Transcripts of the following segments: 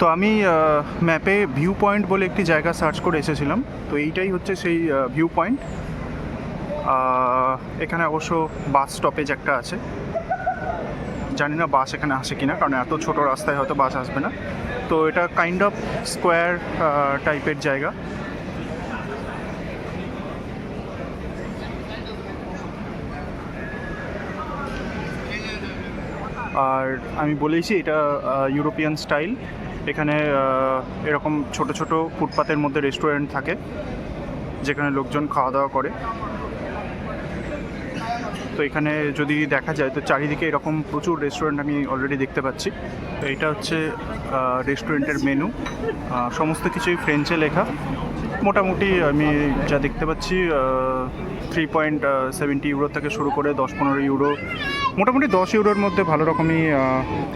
তো আমি ম্যাপে ভিউ পয়েন্ট বলে একটি জায়গা সার্চ করে এসেছিলাম। তো এইটাই হচ্ছে সেই ভিউ পয়েন্ট এখানে অবশ্য বাস স্টপেজ একটা আছে। জানি না বাস এখানে আসে কিনা, কারণ এত ছোট রাস্তায় হয়তো বাস আসবে না। তো এটা কাইন্ড অফ স্কোয়ার টাইপের জায়গা। আর আমি বলেছি এটা ইউরোপিয়ান স্টাইল এখানে এরকম ছোট ছোট ফুটপাতের মধ্যে রেস্টুরেন্ট থাকে যেখানে লোকজন খাওয়া দাওয়া করে। তো এখানে যদি দেখা যায়, তো চারিদিকে এরকম প্রচুর রেস্টুরেন্ট আমি অলরেডি দেখতে পাচ্ছি। এটা হচ্ছে রেস্টুরেন্টের মেনু সমস্ত কিছুই ফ্রেঞ্চে লেখা। মোটামুটি আমি যা দেখতে পাচ্ছি থ্রি পয়েন্ট সেভেন্টি ইউরো থেকে শুরু করে দশ পনেরো ইউরো মোটামুটি দশ ইউরোর মধ্যে ভালো রকমই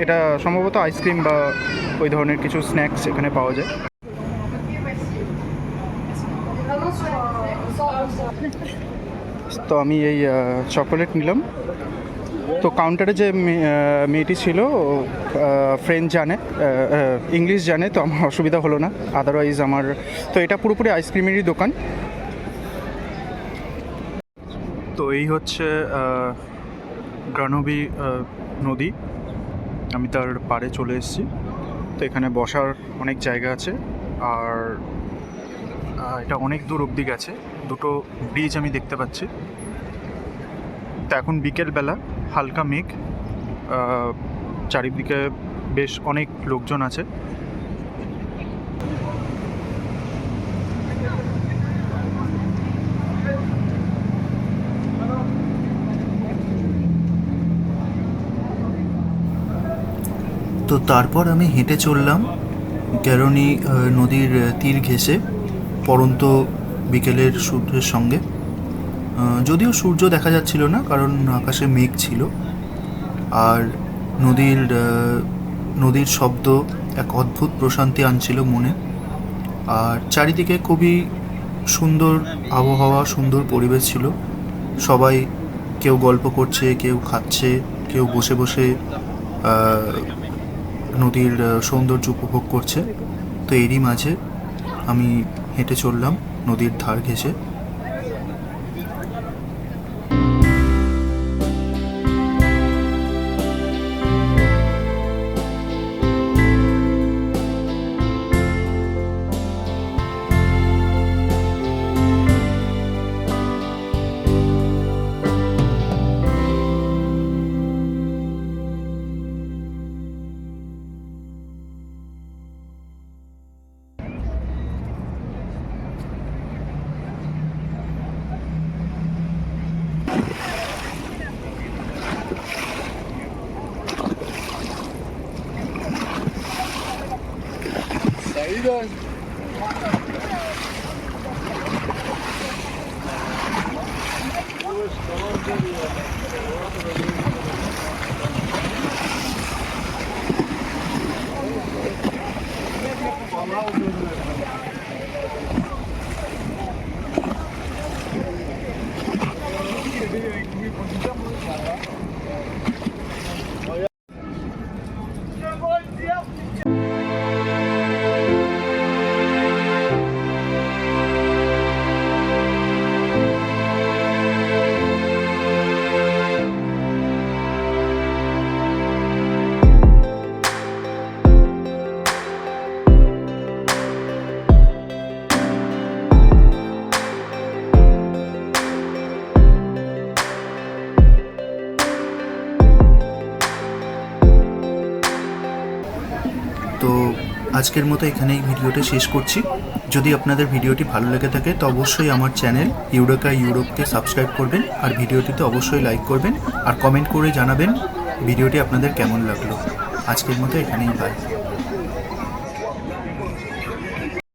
এটা সম্ভবত আইসক্রিম বা ওই ধরনের কিছু স্ন্যাক্স এখানে পাওয়া যায়। তো আমি এই চকোলেট নিলাম। তো কাউন্টারে যে মেয়েটি ছিল ফ্রেঞ্চ জানে ইংলিশ জানে, তো আমার অসুবিধা হলো না। আদারওয়াইজ আমার, তো এটা পুরোপুরি আইসক্রিমেরই দোকান। তো এই হচ্ছে গ্রানবি নদী। আমি তার পাড়ে চলে এসেছি। তো এখানে বসার অনেক জায়গা আছে। আর এটা অনেক দূর অব্দি গেছে। দুটো ব্রিজ আমি দেখতে পাচ্ছি। তো এখন বিকেলবেলা হালকা মেঘ চারিদিকে বেশ অনেক লোকজন আছে। তো তারপর আমি হেঁটে চললাম ক্যারনি আহ, নদীর তীর ঘেঁষে। পরন্ত বিকেলের সূর্যের সঙ্গে। যদিও সূর্য দেখা যাচ্ছিল না, কারণ আকাশে মেঘ ছিল। আর নদীর নদীর শব্দ এক অদ্ভুত প্রশান্তি আনছিল মনে। আর চারিদিকে খুবই সুন্দর আবহাওয়া, সুন্দর পরিবেশ ছিল। সবাই কেউ গল্প করছে, কেউ খাচ্ছে, কেউ বসে বসে নদীর সৌন্দর্য উপভোগ করছে। তো এরই মাঝে আমি হেঁটে চললাম নদীর ধার ঘেঁষে। How you. আজকের মতো এখানে এই ভিডিওটা শেষ করছি। যদি আপনাদের ভিডিওটি ভালো লেগে থাকে, তো অবশ্যই আমার চ্যানেল ইউরোকা ইউরোপকে সাবস্ক্রাইব করবেন আর ভিডিওটিতে অবশ্যই লাইক করবেন আর কমেন্ট করে জানাবেন ভিডিওটি আপনাদের কেমন লাগল। আজকের মতো এখানেই বাই